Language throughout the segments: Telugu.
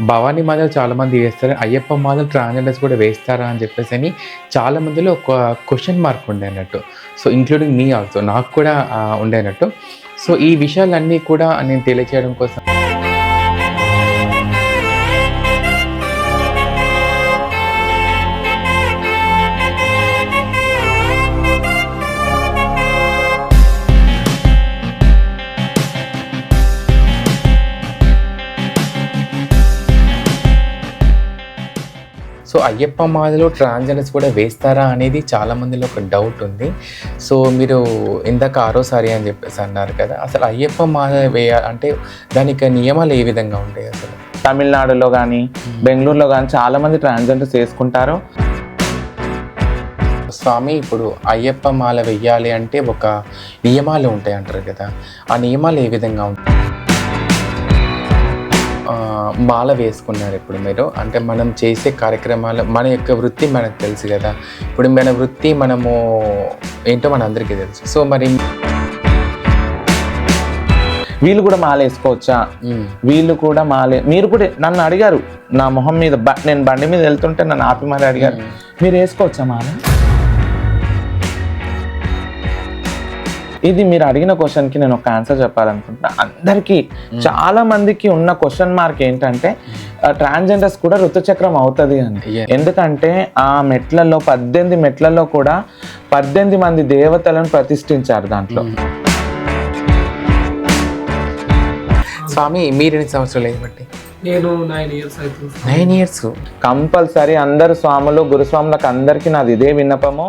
భవానీ మాలలు చాలామంది వేస్తారు. అయ్యప్ప మాలలు ట్రాన్స్జెండర్స్ కూడా వేస్తారా అని చెప్పేసి అని చాలా మందిలో ఒక క్వశ్చన్ మార్క్ ఉండే అన్నట్టు. సో ఇంక్లూడింగ్ మీ ఆల్సో నాకు కూడా ఉండే అన్నట్టు. సో ఈ విషయాలన్నీ కూడా నేను తెలియచేయడం కోసం అయ్యప్ప మాలలో ట్రాన్స్జెండర్స్ కూడా వేస్తారా అనేది చాలా మందిలో ఒక డౌట్ ఉంది. సో మీరు ఇందాక ఆరోసారి అని చెప్పేసి అన్నారు కదా అసలు అయ్యప్ప మాల వేయాలంటే దానికి నియమాలు ఏ విధంగా ఉంటాయి అసలు? తమిళనాడులో కానీ బెంగళూరులో కానీ చాలా మంది ట్రాన్స్జెండర్స్ వేసుకుంటారు. స్వామి ఇప్పుడు అయ్యప్ప మాల వెయ్యాలి అంటే ఒక నియమాలు ఉంటాయి అంటారు కదా ఆ నియమాలు ఏ విధంగా ఉంటాయి? మాల వేసుకున్నారు ఇప్పుడు మీరు. అంటే మనం చేసే కార్యక్రమాలు మన యొక్క వృత్తి మనకు తెలుసు కదా. ఇప్పుడు మన వృత్తి మనము ఏంటో మన అందరికీ తెలుసు. సో మరి వీళ్ళు కూడా మాల వేసుకోవచ్చా? వీళ్ళు కూడా మాలే మీరు కూడా నన్ను అడిగారు. నా మొహం మీద బ- నేను బండి మీద వెళ్తుంటే నన్ను ఆపి మరి అడిగారు. మీరు వేసుకోవచ్చా మాల? ఇది మీరు అడిగిన క్వశ్చన్కి నేను ఒక ఆన్సర్ చెప్పాలనుకుంటున్నా. అందరికీ చాలా మందికి ఉన్న క్వశ్చన్ మార్క్ ఏంటంటే ట్రాన్స్జెండర్స్ కూడా ఋతుచక్రం అవుతుంది అని. ఎందుకంటే ఆ మెట్లలో పద్దెనిమిది మెట్లలో కూడా పద్దెనిమిది మంది దేవతలను ప్రతిష్ఠించారు దాంట్లో. స్వామి మీరు ఎన్ని సంవత్సరాలు ఏమంటే నేను నైన్ ఇయర్స్ అవుతుంది. నైన్ ఇయర్స్ కంపల్సరీ అందరు స్వాములు గురుస్వాములకు అందరికీ నాది ఇదే విన్నపము.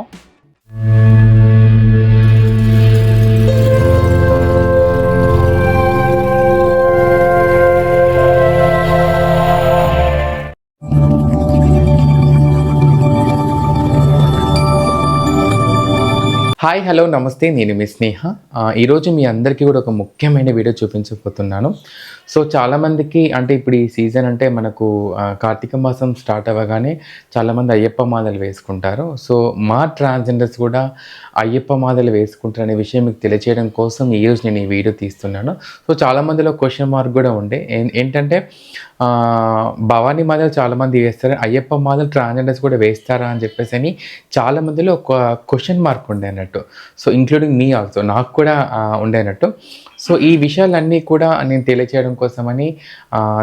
హాయ్ హలో నమస్తే నేను మీ స్నేహ. ఈరోజు మీ అందరికీ కూడా ఒక ముఖ్యమైన వీడియో చూపించబోతున్నాను. సో చాలామందికి అంటే ఇప్పుడు ఈ సీజన్ అంటే మనకు కార్తీక మాసం స్టార్ట్ అవ్వగానే చాలామంది అయ్యప్ప మాలలు వేసుకుంటారు. సో మా ట్రాన్స్జెండర్స్ కూడా అయ్యప్ప మాలలు వేసుకుంటారు అనే విషయం మీకు తెలియచేయడం కోసం ఈరోజు నేను ఈ వీడియో తీస్తున్నాను. సో చాలామందిలో క్వశ్చన్ మార్క్ కూడా ఉండే. ఏంటంటే భవానీ మాదలు చాలామంది వేస్తారు. అయ్యప్ప మాలలు ట్రాన్స్జెండర్స్ కూడా వేస్తారా అని చెప్పేసి అని చాలా మందిలో ఒక క్వశ్చన్ మార్క్ ఉండే అన్నట్టు. సో ఇంక్లూడింగ్ మీ ఆల్సో నాకు కూడా ఉండే అన్నట్టు. సో ఈ విషయాలన్నీ కూడా నేను తెలియచేయడం కోసమని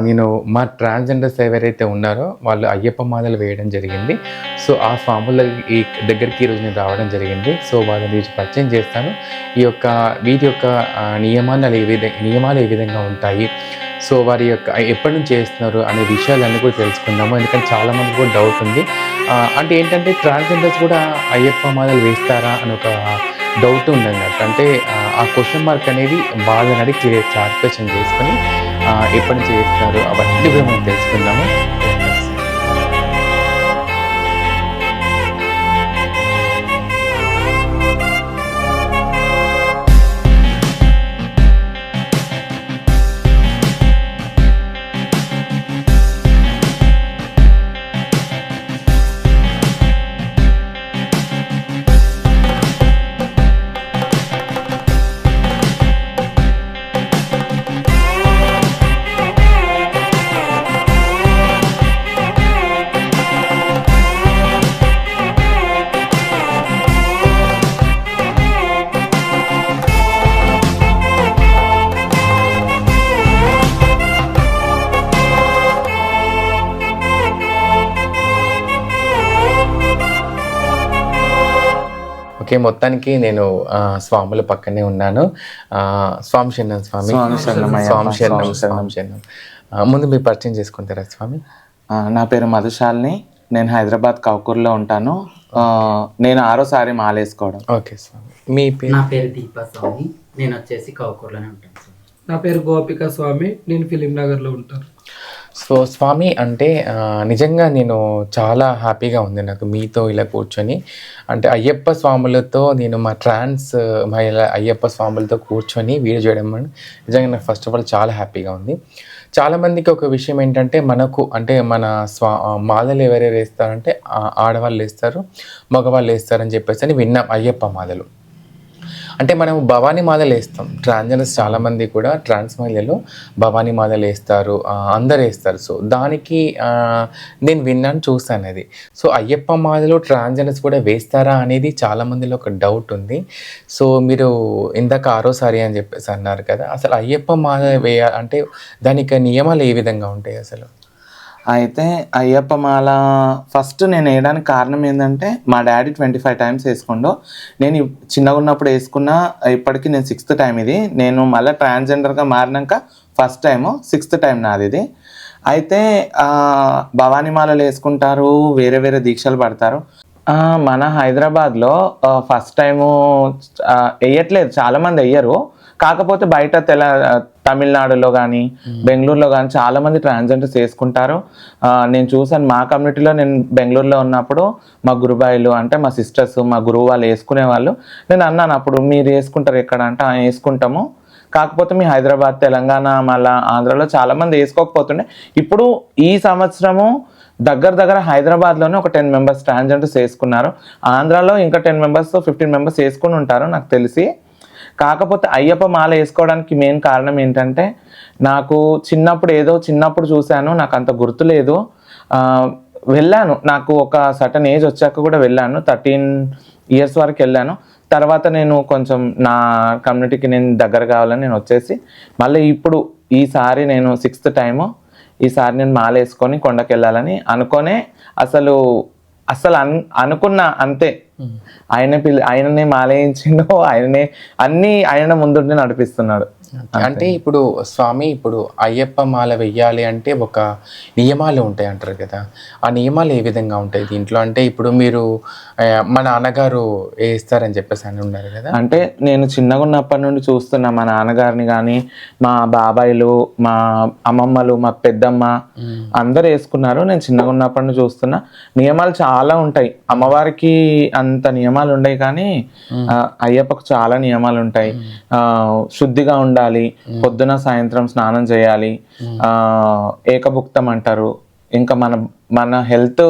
నేను మా ట్రాన్స్జెండర్స్ ఎవరైతే ఉన్నారో వాళ్ళు అయ్యప్ప మాదలు వేయడం జరిగింది. సో ఆ ఫాముల ఈ దగ్గరికి ఈరోజు నేను రావడం జరిగింది. సో వాళ్ళని ఈరోజు పరిచయం చేస్తాను. ఈ యొక్క వీటి యొక్క నియమాలు ఏ విధంగా నియమాలు ఏ విధంగా ఉంటాయి? సో వారి యొక్క ఎప్పటి నుంచి చేస్తున్నారు అనే విషయాలన్నీ కూడా తెలుసుకుందాము. ఎందుకంటే చాలా మంది కూడా డౌట్ ఉంది. అంటే ఏంటంటే ట్రాన్స్జెండర్స్ కూడా అయ్యప్ప మాలలు వేస్తారా అని ఒక డౌట్ ఉందన్నట్టు అంటే ఆ, క్వశ్చన్ మార్క్ అనేది వాళ్ళని అడిగి క్లియర్ క్లారిఫికేషన్ చేసుకొని ఎప్పటి నుంచి చేస్తున్నారు అవన్నీ కూడా మనం తెలుసుకుందాము. ఓకే మొత్తానికి నేను స్వాముల పక్కనే ఉన్నాను. స్వామి శరణం స్వామి. స్వామి శరణం స్వామి శరణం ముందు మీరు పరిచయం చేసుకుంటారా స్వామి? నా పేరు మధుశాలిని. నేను హైదరాబాద్ కౌకూర్లో ఉంటాను. నేను ఆరోసారి మాలేసుకోవడం. ఓకే స్వామి. మీ పేరు? నా పేరు దీపా స్వామి. నేను వచ్చేసి కౌకూర్లోనే ఉంటాను నా పేరు గోపిక స్వామి. నేను ఫిలిం నగర్లో ఉంటాను. సో స్వామి అంటే నిజంగా నేను చాలా హ్యాపీగా ఉంది నాకు మీతో ఇలా కూర్చొని. అంటే అయ్యప్ప స్వాములతో నేను మా ట్రాన్స్ మహిళ అయ్యప్ప స్వాములతో కూర్చొని వీడియో చేయడం నిజంగా నాకు ఫస్ట్ ఆఫ్ ఆల్ చాలా హ్యాపీగా ఉంది. చాలామందికి ఒక విషయం ఏంటంటే మనకు అంటే మన స్వా మాలలు ఎవరెవరు వేస్తారంటే ఆడవాళ్ళు వేస్తారు మగవాళ్ళు వేస్తారని చెప్పేసి అని విన్నాం అయ్యప్ప మాలలు. అంటే మనం భవానీ మాలలు వేస్తాం. ట్రాన్స్జెండర్స్ చాలామంది కూడా ట్రాన్స్ మహిళలు భవానీ మాలలు వేస్తారు అందరు వేస్తారు. సో దానికి నేను విన్నాను చూస్తాను అది. సో అయ్యప్ప మాలలు ట్రాన్స్జెండర్స్ కూడా వేస్తారా అనేది చాలామందిలో ఒక డౌట్ ఉంది. సో మీరు ఇందాక ఆరోసారి అని చెప్పేసి అన్నారు కదా అసలు అయ్యప్ప మాల వేయ అంటే దానికి నియమాలు ఏ విధంగా ఉంటాయి అసలు? అయితే అయ్యప్ప మాల ఫస్ట్ నేను వేయడానికి కారణం ఏంటంటే మా డాడీ ట్వంటీ ఫైవ్ టైమ్స్ వేసుకుండు. నేను చిన్నగా ఉన్నప్పుడు వేసుకున్న ఇప్పటికీ నేను సిక్స్త్ టైం ఇది. నేను మళ్ళీ ట్రాన్స్జెండర్గా మారినాక ఫస్ట్ టైము సిక్స్త్ టైం నాది ఇది. అయితే భవానీ మాలలు వేసుకుంటారు వేరే వేరే దీక్షలు పడతారు. మన హైదరాబాద్లో ఫస్ట్ టైము వేయట్లేదు. చాలామంది వెయ్యరు కాకపోతే బయట తెల తమిళనాడులో కానీ బెంగళూరులో కానీ చాలా మంది ట్రాన్స్జెండర్స్ వేసుకుంటారు నేను చూసాను మా కమ్యూనిటీలో నేను బెంగళూరులో ఉన్నప్పుడు మా గురుబాయిలు అంటే మా సిస్టర్స్ మా గురువు వాళ్ళు వేసుకునే వాళ్ళు. నేను అన్నాను అప్పుడు మీరు వేసుకుంటారు ఎక్కడ? అంటే "ఆ, వేసుకుంటాము. కాకపోతే మీ హైదరాబాద్ తెలంగాణ మళ్ళా ఆంధ్రాలో చాలా మంది వేసుకోకపోతుండే. ఇప్పుడు ఈ సంవత్సరము దగ్గర దగ్గర హైదరాబాద్లోనే ఒక టెన్ మెంబర్స్ ట్రాన్స్జెండర్స్ వేసుకున్నారు ఆంధ్రాలో ఇంకా టెన్ మెంబర్స్ ఫిఫ్టీన్ మెంబర్స్ వేసుకుని ఉంటారు నాకు తెలిసి. కాకపోతే అయ్యప్ప మాల వేసుకోవడానికి మెయిన్ కారణం ఏంటంటే నాకు చిన్నప్పుడు ఏదో చిన్నప్పుడు చూశాను నాకు అంత గుర్తులేదు వెళ్ళాను. నాకు ఒక సటన్ ఏజ్ వచ్చాక కూడా వెళ్ళాను. థర్టీన్ ఇయర్స్ వరకు వెళ్ళాను. తర్వాత నేను కొంచెం నా కమ్యూనిటీకి నేను దగ్గర కావాలని నేను వచ్చేసి మళ్ళీ ఇప్పుడు ఈసారి నేను సిక్స్త్ టైము ఈసారి నేను మాల వేసుకొని అనుకొనే అసలు అసలు అన్ అనుకున్న అంతే. ఆయన పిల్ల ఆయననే మాలేయించిండు ఆయననే అన్ని ఆయన ముందుండి నడిపిస్తున్నాడు. అంటే ఇప్పుడు స్వామి ఇప్పుడు అయ్యప్ప మాల వెయ్యాలి అంటే ఒక నియమాలు ఉంటాయి అంటారు కదా. ఆ నియమాలు ఏ విధంగా ఉంటాయి దీంట్లో? అంటే ఇప్పుడు మీరు మా నాన్నగారు వేస్తారని చెప్పేసి అని ఉన్నారు కదా. అంటే నేను చిన్నగా ఉన్నప్పటి నుండి చూస్తున్నా మా నాన్నగారిని కానీ మా బాబాయిలు మా అమ్మమ్మలు మా పెద్దమ్మ అందరు వేసుకున్నారు. నేను చిన్నగా ఉన్నప్పటి నుండి చూస్తున్నా. నియమాలు చాలా ఉంటాయి. అమ్మవారికి అంత నియమాలు ఉండవు కానీ అయ్యప్పకు చాలా నియమాలు ఉంటాయి. ఆ, శుద్ధిగా ఉండాలి పొద్దున సాయంత్రం స్నానం చేయాలి. ఆ ఏకభుక్తం అంటారు. ఇంకా మన మన హెల్త్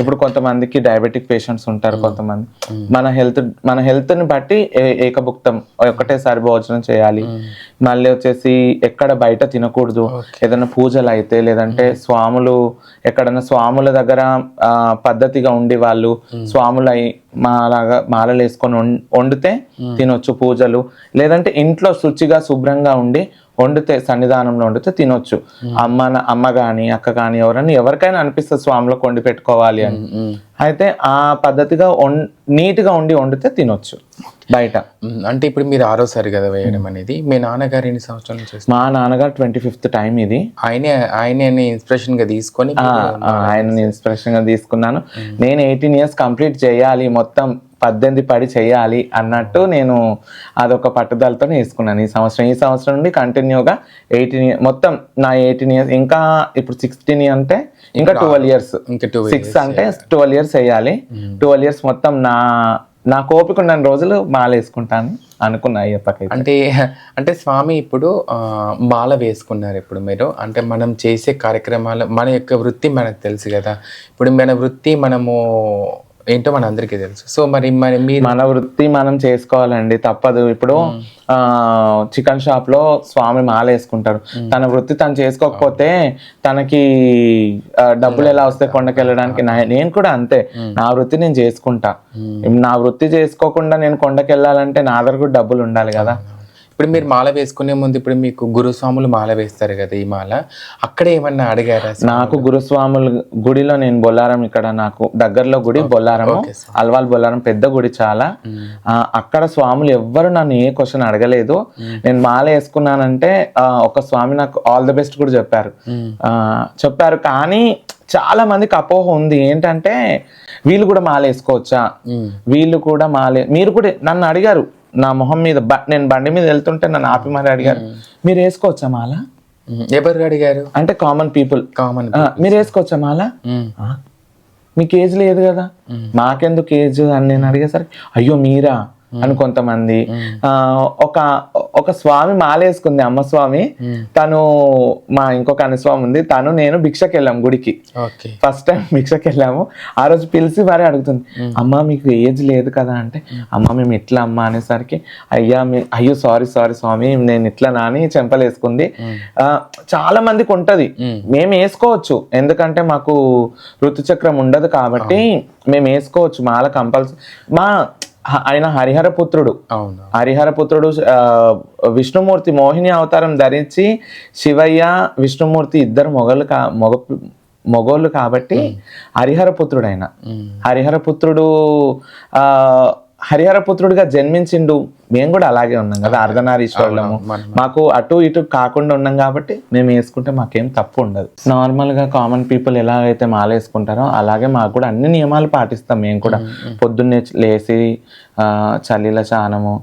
ఇప్పుడు కొంతమందికి డయాబెటిక్ పేషెంట్స్ ఉంటారు కొంతమంది. మన హెల్త్ మన హెల్త్ని బట్టి ఏ- ఏకభుక్తం ఒకటేసారి భోజనం చేయాలి. మళ్ళీ వచ్చేసి ఎక్కడ బయట తినకూడదు. ఏదైనా పూజలు అయితే లేదంటే స్వాములు ఎక్కడైనా స్వాముల దగ్గర ఆ, పద్ధతిగా ఉండి వాళ్ళు స్వాములై మాలాగా మాలలు వేసుకొని వండితే తినొచ్చు పూజలు. లేదంటే ఇంట్లో శుచిగా శుభ్రంగా ఉండి వండితే సన్నిధానంలో వండితే తినొచ్చు. అమ్మ అమ్మ కానీ అక్క కానీ ఎవరైనా ఎవరికైనా అనిపిస్తుంది స్వాములకు వండి పెట్టుకోవాలి అని. అయితే ఆ పద్ధతిగా నీట్గా ఉండి వండితే తినొచ్చు. బయట. అంటే ఇప్పుడు మీరు ఆరోసారి కదా వేయడం అనేది. మీ నాన్నగారు ఎన్ని సంవత్సరాల నుంచి చేస్తారు మా నాన్నగారు ట్వంటీ ఫిఫ్త్ టైం ఇది. ఆయనే ఆయనే ఇన్స్పిరేషన్గా తీసుకొని ఆ, ఆ, ఆయనని ఇన్స్పిరేషన్గా తీసుకున్నాను. నేను ఎయిటీన్ ఇయర్స్ కంప్లీట్ చేయాలి మొత్తం. పద్దెనిమిది పడి చేయాలి అన్నట్టు నేను అదొక పట్టుదలతో వేసుకున్నాను ఈ సంవత్సరం. ఈ సంవత్సరం నుండి కంటిన్యూగా ఎయిటీన్ మొత్తం నా ఎయిటీన్ ఇయర్స్ ఇంకా ఇప్పుడు సిక్స్టీన్ అంటే ఇంకా ట్వెల్వ్ ఇయర్స్. సిక్స్ అంటే ట్వెల్వ్ ఇయర్స్ వేయాలి. ట్వెల్వ్ ఇయర్స్ మొత్తం నా నా కోపిక ఉన్న రోజులు మాల వేసుకుంటాను అనుకున్నా అయ్యప్పకి అంటే అంటే స్వామి ఇప్పుడు మాల వేసుకున్నారు ఇప్పుడు మీరు. అంటే మనం చేసే కార్యక్రమాలు మన యొక్క వృత్తి మనకు తెలుసు కదా. ఇప్పుడు మన వృత్తి మనము ఏంటో మన అందరికీ తెలుసు. సో మరి మరి మీరు మన వృత్తి మనం చేసుకోవాలండి తప్పదు. ఇప్పుడు ఆ చికెన్ షాప్లో స్వామి మాల వేసుకుంటారు. తన వృత్తి తను చేసుకోకపోతే తనకి డబ్బులు ఎలా వస్తాయి కొండకి వెళ్ళడానికి నా- నేను కూడా అంతే. నా వృత్తి నేను చేసుకుంటా. నా వృత్తి చేసుకోకుండా నేను కొండకి వెళ్ళాలంటే నా దగ్గర కూడా డబ్బులు ఉండాలి కదా. ఇప్పుడు మీరు మాల వేసుకునే ముందు ఇప్పుడు మీకు గురుస్వాములు మాల వేస్తారు కదా ఈ మాల. అక్కడ ఏమన్నా అడిగారా నాకు గురుస్వాముల గుడిలో నేను బొల్లారం ఇక్కడ నాకు దగ్గరలో గుడి బొల్లారము అల్వాల్ బొల్లారం పెద్ద గుడి చాలా. ఆ, అక్కడ స్వాములు ఎవ్వరు నన్ను ఏ క్వశ్చన్ అడగలేదు. నేను మాల వేసుకున్నానంటే ఒక స్వామి నాకు ఆల్ ది బెస్ట్ కూడా చెప్పారు. ఆ, చెప్పారు కానీ చాలా మందికి అపోహ ఉంది. ఏంటంటే వీళ్ళు కూడా మాల వేసుకోవచ్చా? వీళ్ళు కూడా మాలే మీరు కూడా నన్ను అడిగారు. నా మొహం మీద నేను బండి మీద వెళ్తుంటే నన్ను ఆపి మరి అడిగారు. మీరు వేసుకోవచ్చా మాల? ఎవరు అడిగారు? అంటే కామన్ పీపుల్ కామన్ మీరు వేసుకోవచ్చా మాల? మీకు ఏజ్ లేదు కదా? మాకెందుకు ఏజ్ అని నేను అడిగేసరికి అయ్యో మీరా? అని కొంతమంది. ఆ, ఒక ఒక స్వామి మాలేసుకుంది అమ్మ స్వామి. తను మా ఇంకొక అనుస్వామి ఉంది. తను నేను భిక్షకి వెళ్ళాం గుడికి ఫస్ట్ టైం భిక్షకి వెళ్ళాము ఆ రోజు పిలిచి మరీ అడుగుతుంది. అమ్మ మీకు ఏజ్ లేదు కదా అంటే అమ్మ మేము ఇట్లా అమ్మ అనేసరికి అయ్యా మీ అయ్యో సారీ సారీ స్వామి నేను ఇట్లా నాని చెంపలేసుకుంది. ఆ, చాలా మందికి ఉంటది. మేము. వేసుకోవచ్చు. ఎందుకంటే మాకు ఋతుచక్రం ఉండదు కాబట్టి మేము వేసుకోవచ్చు. మాల కంపల్సరీ. మా ఆయన హరిహర పుత్రుడు అవును. హరిహర పుత్రుడు ఆ, విష్ణుమూర్తి మోహిని అవతారం ధరించి శివయ్య విష్ణుమూర్తి ఇద్దరు మొగలు కా మొగ మొగోళ్ళు కాబట్టి హరిహర పుత్రుడు ఆయన హరిహర పుత్రుడు ఆ హరిహర పుత్రుడిగా జన్మించిండు. మేము కూడా అలాగే ఉన్నాం కదా అర్ధనారీశ్వరులము. మాకు అటు ఇటు కాకుండా ఉన్నాం కాబట్టి మేము వేసుకుంటే మాకేం తప్పు ఉండదు. నార్మల్గా కామన్ పీపుల్ ఎలాగైతే మాల వేసుకుంటారో అలాగే మాకు కూడా అన్ని నియమాలు పాటిస్తాం మేము కూడా. పొద్దున్నే లేచి చలిల చానము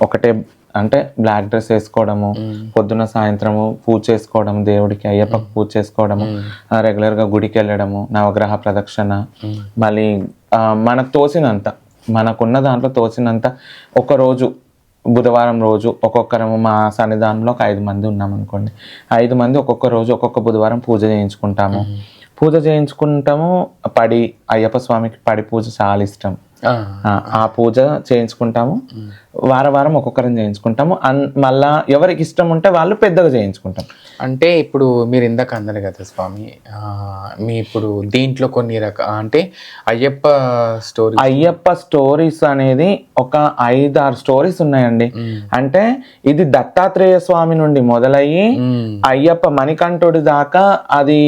ఒకటే అంటే బ్లాక్ డ్రెస్ వేసుకోవడము పొద్దున సాయంత్రము పూజ చేసుకోవడము దేవుడికి అయ్యప్ప పూజ చేసుకోవడము ఆ, regular గా గుడికి వెళ్ళడము నవగ్రహ ప్రదక్షిణ మళ్ళీ మనకు తోసినంత. మనకున్న దాంట్లో తోసినంత ఒక రోజు బుధవారం రోజు ఒక్కొక్కరము మా సన్నిధానంలో ఒక ఐదు మంది ఉన్నాం అనుకోండి ఐదు మంది ఒక్కొక్క రోజు ఒక్కొక్క బుధవారం పూజ చేయించుకుంటాము. పూజ చేయించుకుంటాము పడి అయ్యప్ప స్వామికి పడి పూజ చాలా ఇష్టం. ఆ. పూజ చేయించుకుంటాము. వారం వారం ఒక్కొక్కరం చేయించుకుంటాము. అన్ మళ్ళా ఎవరికి ఇష్టం ఉంటే వాళ్ళు పెద్దగా చేయించుకుంటాం. అంటే ఇప్పుడు మీరు ఇందాక అన్నారు కదా స్వామి మీ ఇప్పుడు దీంట్లో కొన్ని రక అంటే అయ్యప్ప స్టోరీ అయ్యప్ప స్టోరీస్ అనేది ఒక ఐదారు స్టోరీస్ ఉన్నాయండి. అంటే ఇది దత్తాత్రేయ స్వామి నుండి మొదలయ్యి అయ్యప్ప మణికంఠుడి దాకా అది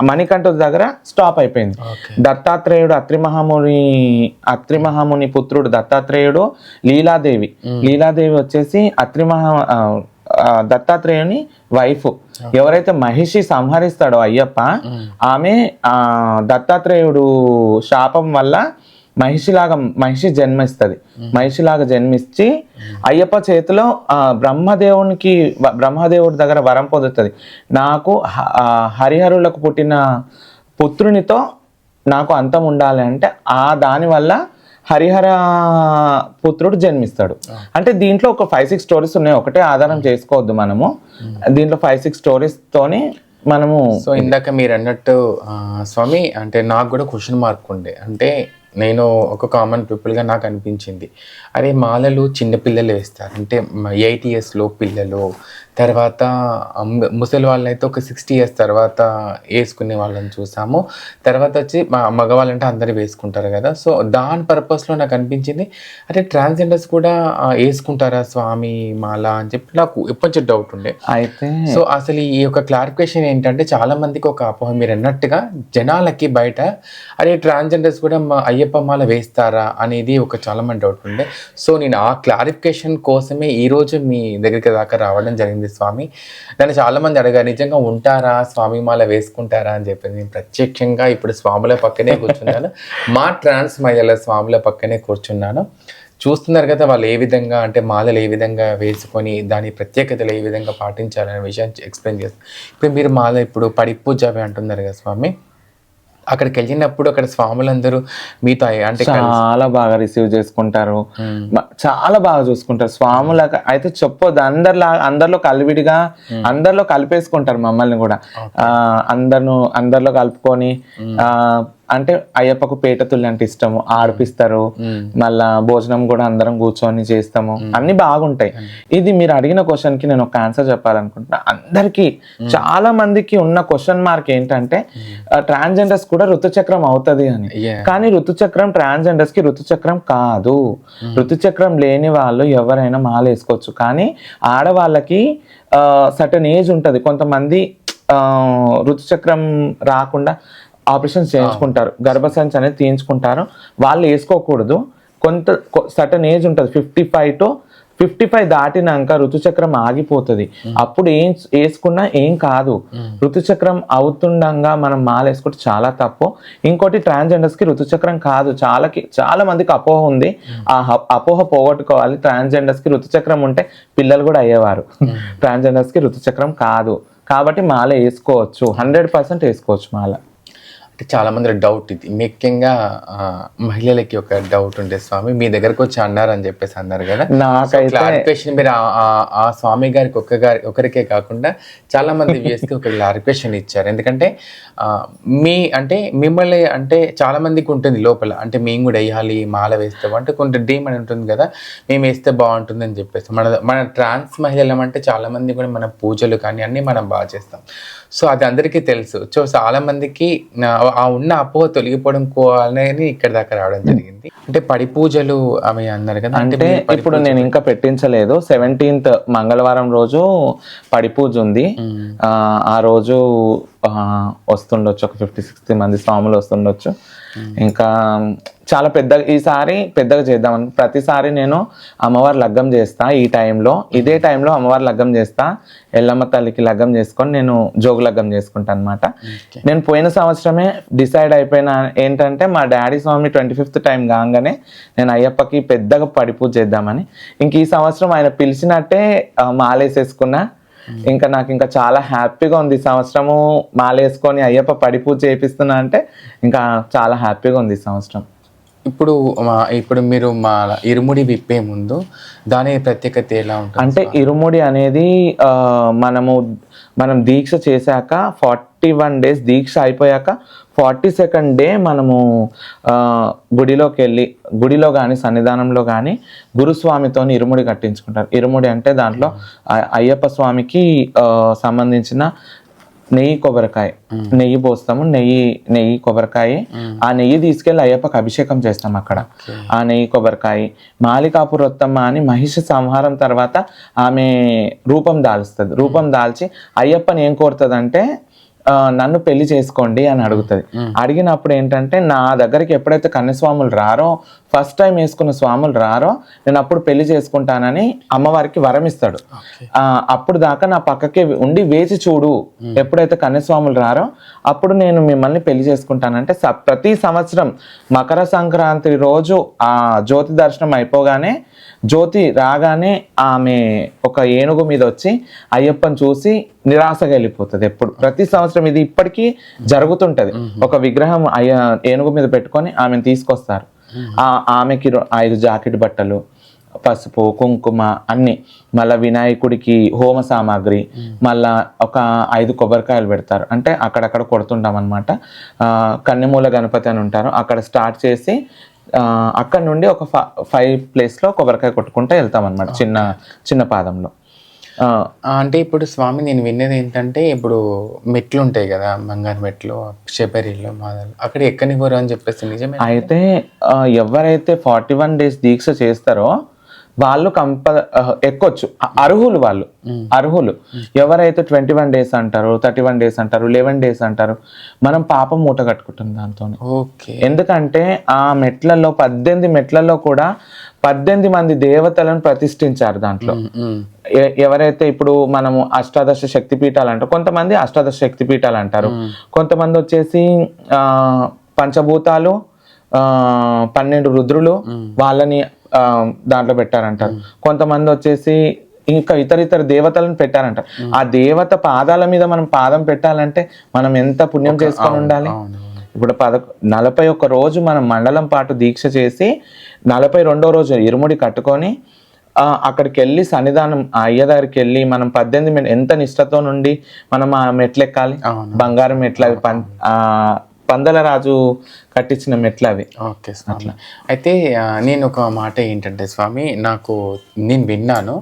ఆ, మణికంఠుడి దగ్గర స్టాప్ అయిపోయింది. దత్తాత్రేయుడు అత్రి మహాముని అత్రి మహాముని పుత్రుడు దత్తాత్రేయుడు లీలాదేవి. లీలాదేవి వచ్చేసి అత్రి మహా ఆ, ఆ, దత్తాత్రేయుని వైఫ్ ఎవరైతే మహిషి సంహరిస్తాడో అయ్యప్ప ఆమె ఆ దత్తాత్రేయుడు శాపం వల్ల మహిషిలాగా మహిషి జన్మిస్తుంది. మహిషిలాగా జన్మించి అయ్యప్ప చేతిలో ఆ, బ్రహ్మదేవునికి బ్రహ్మదేవుడి దగ్గర వరం పొందుతుంది. నాకు హరిహరులకు పుట్టిన పుత్రునితో నాకు అంతం ఉండాలి అంటే ఆ దాని వల్ల హరిహర పుత్రుడు జన్మిస్తాడు. అంటే దీంట్లో ఒక ఫైవ్ సిక్స్ స్టోరీస్ ఉన్నాయి. ఒకటే ఆధారం చేసుకోవద్దు మనము. దీంట్లో ఫైవ్ సిక్స్ స్టోరీస్ తోని మనము సో ఇందాక మీరు అన్నట్టు స్వామి అంటే నాకు కూడా క్వశ్చన్ మార్క్ ఉండే. అంటే నేను ఒక కామన్ పీపుల్గా నాకు అనిపించింది. అరే మాలలు చిన్నపిల్లలు వేస్తారు. అంటే ఎయిట్ ఇయర్స్లో పిల్లలు తర్వాత ముసలి వాళ్ళైతే ఒక సిక్స్టీ ఇయర్స్ తర్వాత వేసుకునే వాళ్ళని చూసాము. తర్వాత వచ్చి మా మగవాళ్ళంటే అందరూ వేసుకుంటారు కదా. సో దాని పర్పస్లో నాకు అనిపించింది అంటే ట్రాన్స్జెండర్స్ కూడా వేసుకుంటారా స్వామి మాల? అని చెప్పి నాకు ఎప్పటి డౌట్ ఉండే. అయితే సో అసలు ఈ యొక్క క్లారిఫికేషన్ ఏంటంటే చాలా మందికి ఒక అపోహ. మీరు అన్నట్టుగా జనాలకి బయట అరే ట్రాన్స్జెండర్స్ కూడా మా అయ్యప్ప మాల వేస్తారా? అనేది ఒక చాలా మంది డౌట్ ఉండే. సో నేను ఆ క్లారిఫికేషన్ కోసమే ఈ రోజు మీ దగ్గరికి దాకా రావడం జరిగింది. స్వామి. నన్ను చాలా మంది అడిగారు నిజంగా ఉంటారా? స్వామి మాల వేసుకుంటారా? అని చెప్పి నేను ప్రత్యక్షంగా ఇప్పుడు స్వాముల పక్కనే కూర్చున్నాను. మా ట్రాన్స్ మహిళల స్వాముల పక్కనే కూర్చున్నాను. చూస్తున్నారు కదా వాళ్ళు ఏ విధంగా అంటే మాలలు ఏ విధంగా వేసుకొని దాని ప్రత్యేకతలు ఏ విధంగా పాటించాలనే విషయాన్ని ఎక్స్ప్లెయిన్ చేస్తారు ఇప్పుడు మీరు మాల ఇప్పుడు పడి పూజ అంటున్నారు కదా స్వామి. అక్కడికి వెళ్ళినప్పుడు అక్కడ స్వాములందరూ మీతో అంటే చాలా బాగా రిసీవ్ చేసుకుంటారు. చాలా బాగా చూసుకుంటారు. స్వాములకు అయితే చెప్పొద్దు. అందరిలా అందరిలో కలివిడిగా అందరిలో కలిపేసుకుంటారు మమ్మల్ని కూడా. ఆ, అందరిను అందరిలో కలుపుకొని ఆ అంటే అయ్యప్పకు పేట తుల్లి అంటే ఇష్టము. ఆడిపిస్తారు. మళ్ళా భోజనం కూడా అందరం కూర్చొని చేస్తాము. అన్ని బాగుంటాయి. ఇది మీరు అడిగిన క్వశ్చన్కి నేను ఒక ఆన్సర్ చెప్పాలనుకుంటున్నా. అందరికి చాలా మందికి ఉన్న క్వశ్చన్ మార్క్ ఏంటంటే ట్రాన్స్జెండర్స్ కూడా ఋతుచక్రం అవుతది అని. కానీ ఋతుచక్రం ట్రాన్స్జెండర్స్కి ఋతుచక్రం కాదు. ఋతుచక్రం లేని వాళ్ళు ఎవరైనా మాల వేసుకోవచ్చు. కానీ ఆడవాళ్ళకి సటన్ ఏజ్ ఉంటది. కొంతమంది ఋతుచక్రం రాకుండా ఆపరేషన్ చేయించుకుంటారు. గర్భసంచి అనేది తీయించుకుంటారు. వాళ్ళు వేసుకోకూడదు. కొంత సటన్ ఏజ్ ఉంటుంది. Fifty five to fifty five దాటినాక ఋతుచక్రం ఆగిపోతుంది. అప్పుడు ఏం వేసుకున్నా ఏం కాదు. ఋతుచక్రం అవుతుండగా మనం మాల వేసుకుంటే చాలా తప్పు. ఇంకోటి ట్రాన్స్జెండర్స్కి ఋతుచక్రం కాదు. చాలా చాలా మందికి అపోహ ఉంది. ఆ అపోహ పోగొట్టుకోవాలి. ట్రాన్స్జెండర్స్కి ఋతుచక్రం ఉంటే పిల్లలు కూడా అయ్యేవారు. ట్రాన్స్జెండర్స్కి ఋతుచక్రం కాదు. కాబట్టి మాల వేసుకోవచ్చు. హండ్రెడ్ పర్సెంట్ వేసుకోవచ్చు మాల. అంటే చాలా మంది డౌట్ ఇది. ముఖ్యంగా మహిళలకి ఒక డౌట్ ఉండే స్వామి మీ దగ్గరకు వచ్చి అన్నారు అని చెప్పేసి అన్నారు కదా. నాకైతే క్లారిఫికేషన్ మీరు ఆ- స్వామి గారికి ఒక్క గారి ఒకరికే కాకుండా చాలా మంది వ్యూస్కి ఒక క్లారిఫికేషన్ ఇచ్చారు. ఎందుకంటే మీ అంటే మిమ్మల్ని అంటే చాలా మందికి ఉంటుంది లోపల. అంటే మేము కూడా వేయాలి మాల వేస్తాం అంటే కొంత డ్రీమ్ అని ఉంటుంది కదా మేము వేస్తే బాగుంటుంది అని చెప్పేసి. మన మన ట్రాన్స్ మహిళలం అంటే చాలా మంది కూడా మన పూజలు కానీ అన్నీ మనం బాగా చేస్తాం. సో అది అందరికీ తెలుసు. సో చాలా మందికి నా- ఆ ఉన్న అపోహ తొలగిపోవడం కోవాలని ఇక్కడ దాకా రావడం జరిగింది. అంటే పడి పూజలు అవి అన్నారు కదా అంటే ఇప్పుడు నేను ఇంకా పెట్టించలేదు. సెవెంటీన్త్ మంగళవారం రోజు పడి పూజ ఉంది. ఆ, ఆ రోజు వస్తుండొచ్చు. ఒక ఫిఫ్టీ సిక్స్టీ మంది స్వాములు వస్తుండొచ్చు. ఇంకా చాలా పెద్దగా ఈసారి పెద్దగా చేద్దామని ప్రతిసారి నేను అమ్మవారి లగ్గం చేస్తా ఈ టైంలో. ఇదే టైంలో అమ్మవారి లగ్గం చేస్తా. ఎల్లమ్మ తల్లికి లగ్గం చేసుకొని నేను జోగు లగ్గం చేసుకుంటా అనమాట నేను పోయిన సంవత్సరమే డిసైడ్ అయిపోయిన ఏంటంటే మా డాడీ స్వామి ట్వంటీ ఫిఫ్త్ టైం కాగానే నేను అయ్యప్పకి పెద్దగా పడి పూజ చేద్దామని. ఇంక ఈ సంవత్సరం ఆయన పిలిచినట్టే మాలేసేసుకున్నా. ఇంకా నాకు ఇంకా చాలా హ్యాపీగా ఉంది. సంవత్సరము మాలేసుకొని అయ్యప్ప పడి పూజ చేపిస్తున్నా అంటే ఇంకా చాలా హ్యాపీగా ఉంది ఈ సంవత్సరం. ఇప్పుడు మా ఇప్పుడు మీరు మా ఇరుముడి విప్పే ముందు దాని ప్రత్యేకత ఎలా ఉంటుంది అంటే ఇరుముడి అనేది మనము మనం దీక్ష చేశాక ఫార్టీ వన్ డేస్ దీక్ష అయిపోయాక ఫార్టీ సెకండ్ డే మనము గుడిలోకి వెళ్ళి గుడిలో కానీ సన్నిధానంలో కానీ గురుస్వామితో ఇరుముడి కట్టించుకుంటారు. ఇరుముడి అంటే దాంట్లో ఆ- అయ్యప్ప స్వామికి సంబంధించిన నెయ్యి కొబ్బరికాయ. నెయ్యి పోస్తాము నెయ్యి నెయ్యి కొబ్బరికాయ. ఆ నెయ్యి తీసుకెళ్ళి అయ్యప్పకి అభిషేకం చేస్తాం అక్కడ. ఆ నెయ్యి కొబ్బరికాయ మాలికాపురొత్తమ్మ అని మహిష సంహారం తర్వాత ఆమె రూపం దాల్స్తుంది. రూపం దాల్చి అయ్యప్పని ఏం కోరుతుందంటే నన్ను పెళ్ళి చేసుకోండి అని అడుగుతుంది. అడిగినప్పుడు ఏంటంటే నా దగ్గరికి ఎప్పుడైతే కన్యస్వాములు రారో ఫస్ట్ టైం వేసుకున్న స్వాములు రారో నేను అప్పుడు పెళ్ళి చేసుకుంటానని అమ్మవారికి వరం ఇస్తాడు. ఆ, అప్పుడు దాకా నా పక్కకే ఉండి వేచి చూడు ఎప్పుడైతే కన్యస్వాములు రారో అప్పుడు నేను మిమ్మల్ని పెళ్ళి చేసుకుంటానంటే ప్రతి సంవత్సరం మకర సంక్రాంతి రోజు ఆ జ్యోతి దర్శనం అయిపోగానే జ్యోతి రాగానే ఆమె ఒక ఏనుగు మీద వచ్చి అయ్యప్పని చూసి నిరాశగా వెళ్ళిపోతుంది ఎప్పుడు. ప్రతి సంవత్సరం ఇది ఇప్పటికీ జరుగుతుంటది. ఒక విగ్రహం అయ్య ఏనుగు మీద పెట్టుకొని ఆమెను తీసుకొస్తారు. ఆ ఆమెకి ఐదు జాకెట్ బట్టలు పసుపు కుంకుమ అన్ని. మళ్ళా వినాయకుడికి హోమ సామాగ్రి మళ్ళా ఒక ఐదు కొబ్బరికాయలు పెడతారు. అంటే అక్కడక్కడ కొడుతుంటాం అనమాట కన్నెమూల గణపతి అని ఉంటారు. అక్కడ స్టార్ట్ చేసి అక్కడ నుండి ఒక ఫైవ్ ప్లేస్లో కొబ్బరికాయ కొట్టుకుంటూ వెళ్తాం అనమాట చిన్న చిన్న పాదంలో. అంటే ఇప్పుడు స్వామి నేను విన్నది ఏంటంటే ఇప్పుడు మెట్లు ఉంటాయి కదా బంగారు మెట్లు శబరిలో మాదలు అక్కడ ఎక్కనివ్వరు అని చెప్పేసి నిజమే అయితే ఎవరైతే ఫార్టీ వన్ డేస్ దీక్ష చేస్తారో వాళ్ళు కంప ఎక్కొచ్చు. అర్హులు వాళ్ళు. అర్హులు. ఎవరైతే ట్వంటీ వన్ డేస్ అంటారు థర్టీ వన్ డేస్ అంటారు లెవెన్ డేస్ అంటారు మనం పాపం మూట కట్టుకుంటాం దాంతో ఓకే. ఎందుకంటే ఆ మెట్లలో పద్దెనిమిది మెట్లలో కూడా పద్దెనిమిది మంది దేవతలను ప్రతిష్ఠించారు దాంట్లో. ఎవరైతే ఇప్పుడు మనము అష్టాదశ శక్తి పీఠాలు అంటారు కొంతమంది అష్టాదశ శక్తి పీఠాలు అంటారు కొంతమంది వచ్చేసి ఆ పంచభూతాలు ఆ పన్నెండు రుద్రులు వాళ్ళని దాంట్లో పెట్టారంటారు. కొంతమంది వచ్చేసి ఇంకా ఇతర ఇతర దేవతలను పెట్టారంట ఆ దేవత పాదాల మీద మనం పాదం పెట్టాలంటే మనం ఎంత పుణ్యం చేసుకొని ఉండాలి? ఇప్పుడు పద నలభై ఒక్క రోజు మనం మండలం పాటు దీక్ష చేసి నలభై రెండో రోజు ఇరుముడి కట్టుకొని ఆ, అక్కడికి వెళ్ళి సన్నిధానం ఆ అయ్య దగ్గరికి వెళ్ళి మనం పద్దెనిమిది ఎంత నిష్టతో నుండి మనం ఆ మెట్లు ఎక్కాలి. బంగారం మెట్లు పందలరాజు పందల రాజు కట్టించిన మెట్లు అవి. ఓకే అట్లా అయితే నేను ఒక మాట ఏంటంటే స్వామి నాకు నేను విన్నాను.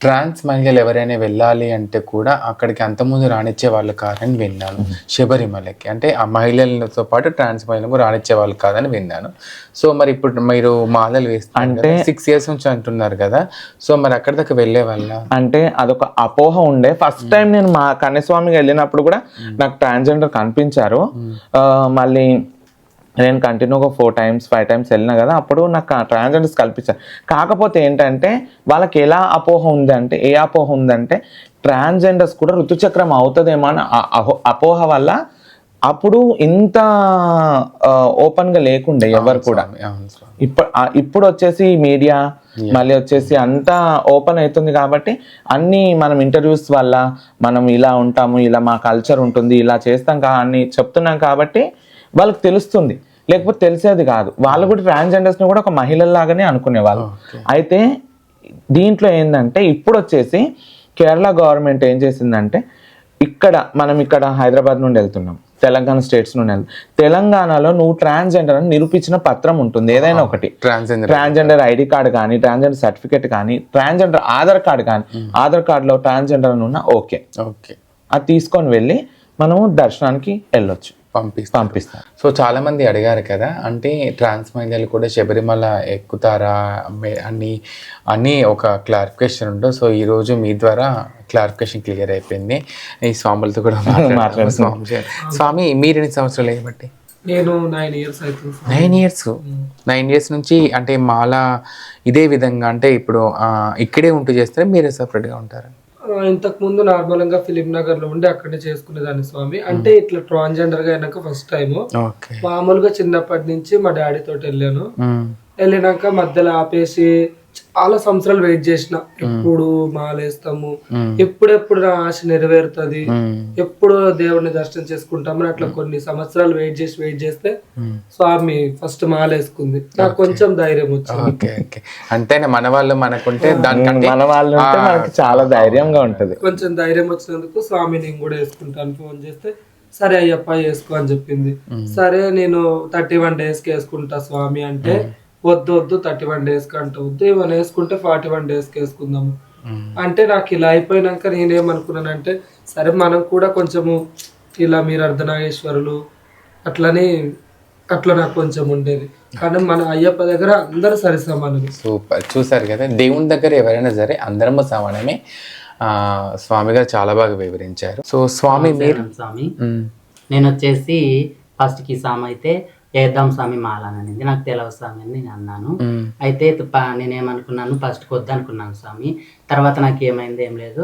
ట్రాన్స్ మహిళలు ఎవరైనా వెళ్ళాలి అంటే కూడా అక్కడికి అంతకుముందు రానిచ్చే వాళ్ళు కాదని విన్నాను. శబరిమలకి. అంటే ఆ మహిళలతో పాటు ట్రాన్స్ మహిళలకు రానిచ్చే వాళ్ళు కాదని విన్నాను. సో మరి ఇప్పుడు మీరు మాలలు వేస్తారు సిక్స్ ఇయర్స్ నుంచి అంటున్నారు కదా. సో మరి అక్కడ దాకా వెళ్ళే వాళ్ళ? అంటే అదొక అపోహ ఉండే. ఫస్ట్ టైం నేను మా కన్యస్వామికి వెళ్ళినప్పుడు కూడా నాకు ట్రాన్స్జెండర్ కనిపించారు. మళ్ళీ నేను కంటిన్యూగా ఫోర్ టైమ్స్ ఫైవ్ టైమ్స్ వెళ్ళినా కదా అప్పుడు నాకు ట్రాన్స్జెండర్స్ కల్పించారు కాకపోతే ఏంటంటే వాళ్ళకి ఎలా అపోహ ఉంది అంటే ఏ అపోహ ఉందంటే ట్రాన్స్జెండర్స్ కూడా ఋతుచక్రం అవుతుందేమో అని అపోహ వల్ల అప్పుడు ఇంత ఓపెన్గా లేకుండే ఎవరు కూడా. ఇప్పుడు ఇప్పుడు వచ్చేసి మీడియా మళ్ళీ వచ్చేసి అంతా ఓపెన్ అవుతుంది కాబట్టి అన్ని మనం ఇంటర్వ్యూస్ వల్ల మనం ఇలా ఉంటాము ఇలా మా కల్చర్ ఉంటుంది ఇలా చేస్తాం కా అని చెప్తున్నాం కాబట్టి వాళ్ళకి తెలుస్తుంది. లేకపోతే తెలిసేది కాదు. వాళ్ళు కూడా ట్రాన్స్జెండర్స్ని కూడా ఒక మహిళల్లాగానే అనుకునేవాళ్ళు. అయితే దీంట్లో ఏంటంటే ఇప్పుడు వచ్చేసి కేరళ గవర్నమెంట్ ఏం చేసిందంటే ఇక్కడ మనం ఇక్కడ హైదరాబాద్ నుండి వెళ్తున్నాం. తెలంగాణ స్టేట్స్ నుండి వెళ్తాం తెలంగాణలో నువ్వు ట్రాన్స్జెండర్ అని నిరూపించిన పత్రం ఉంటుంది. ఏదైనా ఒకటి. ట్రాన్స్జెండర్ ట్రాన్స్జెండర్ ఐడి కార్డు కానీ ట్రాన్స్జెండర్ సర్టిఫికేట్ కానీ ట్రాన్స్జెండర్ ఆధార్ కార్డు కానీ ఆధార్ కార్డులో ట్రాన్స్జెండర్ అని ఉన్న ఓకే. ఓకే. అది తీసుకొని వెళ్ళి మనము దర్శనానికి వెళ్ళొచ్చు. పంపిస్తాం పంపిస్తాం సో చాలా మంది అడిగారు కదా అంటే ట్రాన్స్ మహిళలు కూడా శబరిమల ఎక్కుతారా? అని అని ఒక క్లారిఫికేషన్ ఉంటుంది సో ఈ రోజు మీ ద్వారా క్లారిఫికేషన్ క్లియర్ అయిపోయింది. ఈ స్వాములతో కూడా మాట్లాడుతున్నాం. స్వామి స్వామి. మీరు ఎన్ని సంవత్సరాలు అయ్యబట్టి నేను నైన్ ఇయర్స్ అవుతుంది నైన్ ఇయర్స్ నైన్ ఇయర్స్ నుంచి అంటే మాల ఇదే విధంగా అంటే ఇప్పుడు ఇక్కడే ఉంటూ చేస్తారా? మీరే సపరేట్గా ఉంటారా? ఇంతకు ముందు నార్మల్గా ఫిలిం నగర్లో ఉండి అక్కడే చేసుకునేదాన్ని స్వామి. అంటే ఇట్లా ట్రాన్స్జెండర్గా అయినాక ఫస్ట్ టైం మామూలుగా చిన్నప్పటి నుంచి మా డాడీ తోటి వెళ్ళాను. వెళ్ళినాక మధ్యలో ఆపేసి చాలా సంవత్సరాలు వెయిట్ చేసిన. ఎప్పుడు మాలేస్తాము? ఎప్పుడెప్పుడు నా ఆశ నెరవేరుతుంది? ఎప్పుడు దేవుడిని దర్శనం చేసుకుంటామని అట్లా కొన్ని సంవత్సరాలు వెయిట్ చేసి వెయిట్ చేస్తే స్వామి ఫస్ట్ మాలేసుకుంది. నాకు కొంచెం ధైర్యం వచ్చింది. Okay okay. అంతేనా మన వాళ్ళు మనకుంటే మన వాళ్ళు చాలా ధైర్యంగా ఉంటది. కొంచెం ధైర్యం వచ్చినందుకు స్వామి నేను కూడా వేసుకుంటాను. ఫోన్ చేస్తే సరే అయ్యప్ప వేసుకో అని చెప్పింది. సరే నేను థర్టీ వన్ డేస్కి వేసుకుంటా స్వామి అంటే వద్దు వద్దు థర్టీ వన్ డేస్కి అంటే వద్దు ఏమైనా వేసుకుంటే ఫార్టీ వన్ డేస్కి వేసుకుందాము. అంటే నాకు ఇలా అయిపోయినాక నేనేమనుకున్నానంటే సరే మనం కూడా కొంచెము ఇలా మీరు అర్ధనాగేశ్వరులు అట్లని అట్లా నాకు కొంచెం ఉండేది. కానీ మన అయ్యప్ప దగ్గర అందరూ సరి సమానమే. సూపర్. చూసారు కదా దేవుని దగ్గర ఎవరైనా సరే అందరము సమానమే. ఆ, స్వామి గారు చాలా బాగా వివరించారు. సో స్వామి మీరు స్వామి. నేను వచ్చేసి ఫస్ట్కి స్వామి అయితే వేద్దాం స్వామి మాల అని అనింది నాకు తెలియదు స్వామి అని నేను అన్నాను. అయితే నేనేమనుకున్నాను ఫస్ట్ వద్దనుకున్నాను స్వామి. తర్వాత నాకు ఏమైంది ఏం లేదు.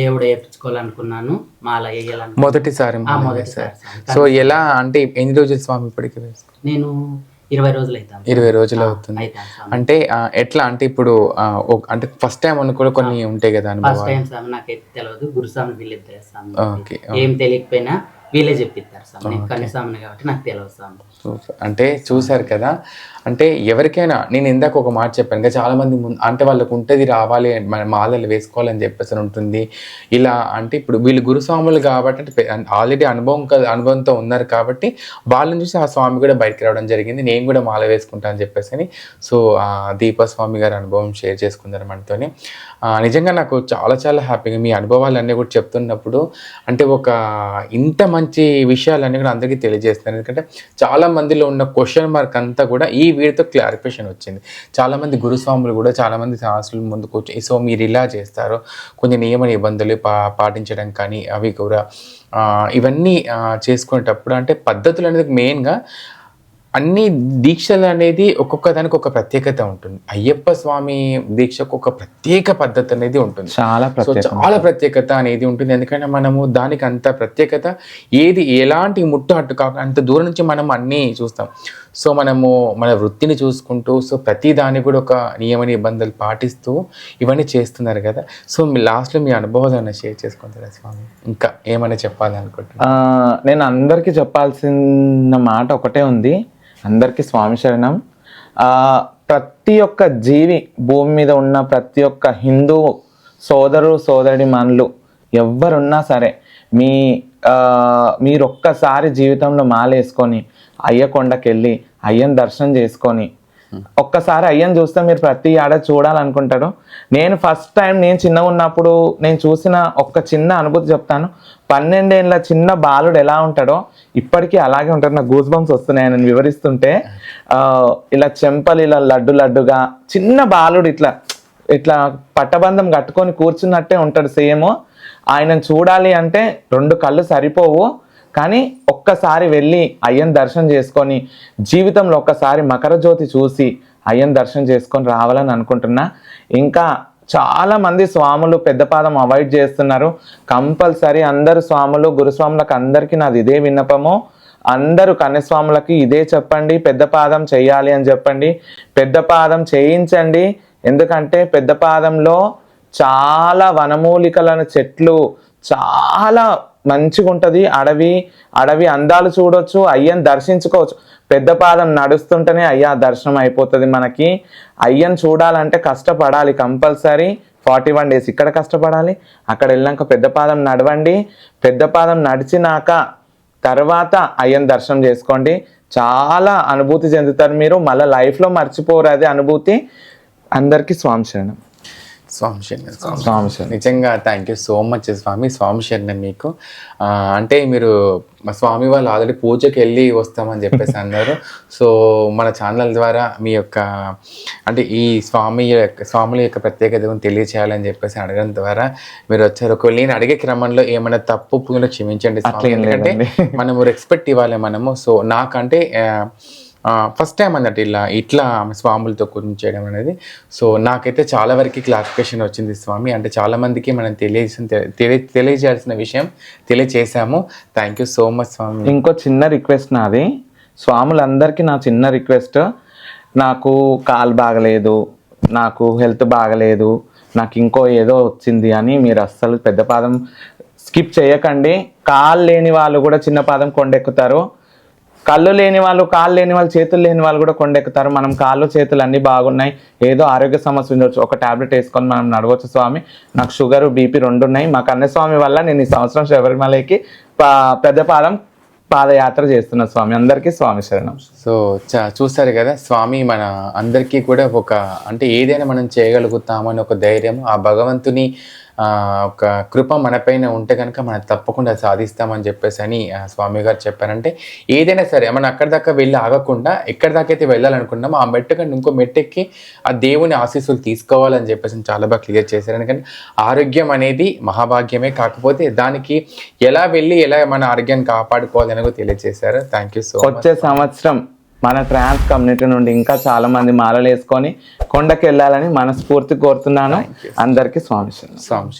దేవుడు వేయించుకోవాలనుకున్నాను మాల వేయాలనుకున్నాను. మొదటిసారి మొదటిసారి. సో ఎలా అంటే ఎన్ని రోజులు స్వామి ఇప్పటికి నేను ఇరవై రోజులు అవుతాను ఇరవై రోజులు అవుతుంది. అంటే ఎట్లా అంటే ఇప్పుడు అంటే ఫస్ట్ టైం అని కూడా కొన్ని ఉంటాయి కదా ఫస్ట్ టైం స్వామి నాకైతే తెలియదు గురుస్వామి వీళ్ళిద్దరే స్వామి. ఏం తెలియకపోయినా వీళ్ళే చెప్పిస్తారు స్వామి కన్యస్వామిని కాబట్టి నాకు తెలియదు స్వామి. అంటే చూసారు కదా అంటే ఎవరికైనా నేను ఇందాక ఒక మాట చెప్పాను ఇంకా చాలామంది ముందు అంటే వాళ్ళకు ఉంటుంది రావాలి మన మాలలు వేసుకోవాలని చెప్పేసి ఉంటుంది. ఇలా అంటే ఇప్పుడు వీళ్ళు గురుస్వాములు కాబట్టి అంటే ఆల్రెడీ అనుభవం అనుభవంతో ఉన్నారు కాబట్టి వాళ్ళని చూసి ఆ స్వామి కూడా బయటకు రావడం జరిగింది. నేను కూడా మాల వేసుకుంటా అని చెప్పేసి అని. సో ఆ దీపస్వామి గారి అనుభవం షేర్ చేసుకున్నారు మనతోని. నిజంగా నాకు చాలా చాలా హ్యాపీగా మీ అనుభవాలన్నీ కూడా చెప్తున్నప్పుడు అంటే ఒక ఇంత మంచి విషయాలన్నీ కూడా అందరికీ తెలియజేస్తున్నాను ఎందుకంటే చాలా మందిలో ఉన్న క్వశ్చన్ మార్క్ అంతా కూడా ఈ వీడితో క్లారిఫికేషన్ వచ్చింది. చాలా మంది గురుస్వాములు కూడా చాలా మంది శాస్త్రులు ముందుకు వచ్చి సో మీరు ఇలా చేస్తారు? కొన్ని నియమ నిబంధనలు పా పాటించడం కానీ అవి కూడా. ఆ, ఇవన్నీ చేసుకునేటప్పుడు అంటే పద్ధతులు అనేది మెయిన్గా అన్ని దీక్షలు అనేది ఒక్కొక్క దానికి ఒక ప్రత్యేకత ఉంటుంది. అయ్యప్ప స్వామి దీక్షకు ఒక ప్రత్యేక పద్ధతి అనేది ఉంటుంది. చాలా చాలా ప్రత్యేకత అనేది ఉంటుంది. ఎందుకంటే మనము దానికి అంత ప్రత్యేకత ఏది ఎలాంటి ముట్టు అట్టు కాక అంత దూరం నుంచి మనం అన్నీ చూస్తాం. సో మనము మన వృత్తిని చూసుకుంటూ సో ప్రతి దాన్ని కూడా ఒక నియమ నిబంధనలు పాటిస్తూ ఇవన్నీ చేస్తున్నారు కదా. సో మీ లాస్ట్లో మీ అనుభవాలను షేర్ చేసుకుంటారా స్వామి? ఇంకా ఏమైనా చెప్పాలనుకుంటున్నా నేను అందరికీ చెప్పాల్సిన మాట ఒకటే ఉంది. అందరికీ స్వామి శరణం. ప్రతి ఒక్క జీవి భూమి మీద ఉన్న ప్రతి ఒక్క హిందూ సోదరు సోదరి మనులు ఎవరున్నా సరే మీ మీరు ఒక్కసారి జీవితంలో మాలేసుకొని అయ్య కొండకెళ్ళి అయ్యని దర్శనం చేసుకొని. ఒక్కసారి అయ్యని చూస్తే మీరు ప్రతి ఆడ చూడాలనుకుంటారు. నేను ఫస్ట్ టైం నేను చిన్నగా ఉన్నప్పుడు నేను చూసిన ఒక్క చిన్న అనుభూతి చెప్తాను. పన్నెండేళ్ళ చిన్న బాలుడు ఎలా ఉంటాడో ఇప్పటికీ అలాగే ఉంటాడు. నాకు గూస్ బంప్స్ వస్తున్నాయి నేను వివరిస్తుంటే. ఇలా చెంపలు ఇలా లడ్డు లడ్డుగా చిన్న బాలుడు ఇట్లా ఇట్లా పట్టబంధం కట్టుకొని కూర్చున్నట్టే ఉంటాడు సేమ్. ఆయనను చూడాలి అంటే రెండు కళ్ళు సరిపోవు. కానీ ఒక్కసారి వెళ్ళి అయ్యని దర్శనం చేసుకొని జీవితంలో ఒక్కసారి మకర జ్యోతి చూసి అయ్యని దర్శనం చేసుకొని రావాలని అనుకుంటున్నా. ఇంకా చాలామంది స్వాములు పెద్దపాదం అవాయిడ్ చేస్తున్నారు. కంపల్సరీ అందరు స్వాములు గురుస్వాములకు అందరికీ నాది ఇదే విన్నపము. అందరూ కన్యస్వాములకి ఇదే చెప్పండి పెద్ద పాదం చేయాలి అని చెప్పండి. పెద్ద పాదం చేయించండి. ఎందుకంటే పెద్ద పాదంలో చాలా వనమూలికలను చెట్లు చాలా మంచిగా ఉంటుంది అడవి అడవి అందాలు చూడొచ్చు అయ్యని దర్శించుకోవచ్చు. పెద్ద పాదం నడుస్తుంటేనే అయ్యా దర్శనం అయిపోతుంది మనకి. అయ్యని చూడాలంటే కష్టపడాలి కంపల్సరీ. ఫార్టీ వన్ డేస్ ఇక్కడ కష్టపడాలి అక్కడ వెళ్ళాక పెద్ద పాదం నడవండి. పెద్ద పాదం నడిచినాక తర్వాత అయ్యని దర్శనం చేసుకోండి. చాలా అనుభూతి చెందుతారు మీరు. మళ్ళీ లైఫ్లో మర్చిపోరు అది అనుభూతి. అందరికీ స్వామి శరణం. స్వామి శరణం స్వామి శరణం. నిజంగా థ్యాంక్ యూ సో మచ్ స్వామి. స్వామి శరణం మీకు. అంటే మీరు మా స్వామి వాళ్ళు ఆల్రెడీ పూజకి వెళ్ళి వస్తామని చెప్పేసి అన్నారు. సో మన ఛానల్ ద్వారా మీ యొక్క అంటే ఈ స్వామి యొక్క స్వాముల యొక్క ప్రత్యేకత గురించి తెలియచేయాలని చెప్పేసి అడగడం ద్వారా మీరు వచ్చారు. ఒకవేళ నేను అడిగే క్రమంలో ఏమైనా తప్పు పుణ్యులు క్షమించండి ఎందుకంటే. మనము రెస్పెక్ట్ ఇవ్వాలి మనము. సో నాకంటే ఫస్ట్ టైం అన్నట్టు ఇలా ఇట్లా ఆమె స్వాములతో గురించి చేయడం అనేది. సో నాకైతే చాలా వరకు క్లారిఫికేషన్ వచ్చింది స్వామి. అంటే చాలామందికి మనం తెలియజేసిన తెలియ తెలియజేయాల్సిన విషయం తెలియచేసాము థ్యాంక్ యూ సో మచ్ స్వామి. ఇంకో చిన్న రిక్వెస్ట్ నాది. స్వాములందరికీ నా చిన్న రిక్వెస్ట్ నాకు కాలు బాగలేదు నాకు హెల్త్ బాగలేదు నాకు ఇంకో ఏదో వచ్చింది అని మీరు అస్సలు పెద్ద పాదం స్కిప్ చేయకండి. కాలు లేని వాళ్ళు కూడా చిన్న పాదం కొండెక్కుతారు. కళ్ళు లేని వాళ్ళు కాళ్ళు లేని వాళ్ళు చేతులు లేని వాళ్ళు కూడా కొండెక్కుతారు మనం కాళ్ళు చేతులు అన్నీ బాగున్నాయి. ఏదో ఆరోగ్య సమస్య ఉండొచ్చు. ఒక టాబ్లెట్ వేసుకొని మనం నడవచ్చు స్వామి. నాకు షుగర్ బీపీ రెండు ఉన్నాయి. మా కన్నస్వామి వల్ల నేను ఈ సంవత్సరం శబరిమలకి పా- పాదయాత్ర చేస్తున్న స్వామి. అందరికీ స్వామి శరణం. సో చ- చూస్తారు కదా స్వామి మన అందరికీ కూడా ఒక అంటే ఏదైనా మనం చేయగలుగుతామని ఒక ధైర్యం ఆ భగవంతుని ఒక కృప మనపైన ఉంటే కనుక మనం తప్పకుండా సాధిస్తామని చెప్పేసి అని స్వామి గారు చెప్పారంటే ఏదైనా సరే మనం అక్కడి దాకా వెళ్ళి ఆగకుండా ఎక్కడి దాకా అయితే వెళ్ళాలనుకున్నామో ఆ మెట్టు కంటే ఇంకో మెట్టెక్కి ఆ దేవుని ఆశీస్సులు తీసుకోవాలని చెప్పేసి చాలా బాగా క్లియర్ చేశారు. ఎందుకంటే ఆరోగ్యం అనేది మహాభాగ్యమే కాకపోతే దానికి ఎలా వెళ్ళి ఎలా మన ఆరోగ్యాన్ని కాపాడుకోవాలి అనేది కూడా తెలియజేశారు. థ్యాంక్ యూ సో మచ్ వచ్చే సంవత్సరం మన ట్రాన్స్ కమ్యూనిటీ నుండి ఇంకా చాలా మంది మాలలు వేసుకొని కొండకి వెళ్ళాలని మనస్ఫూర్తి కోరుతున్నాను. అందరికీ స్వామి స్వామి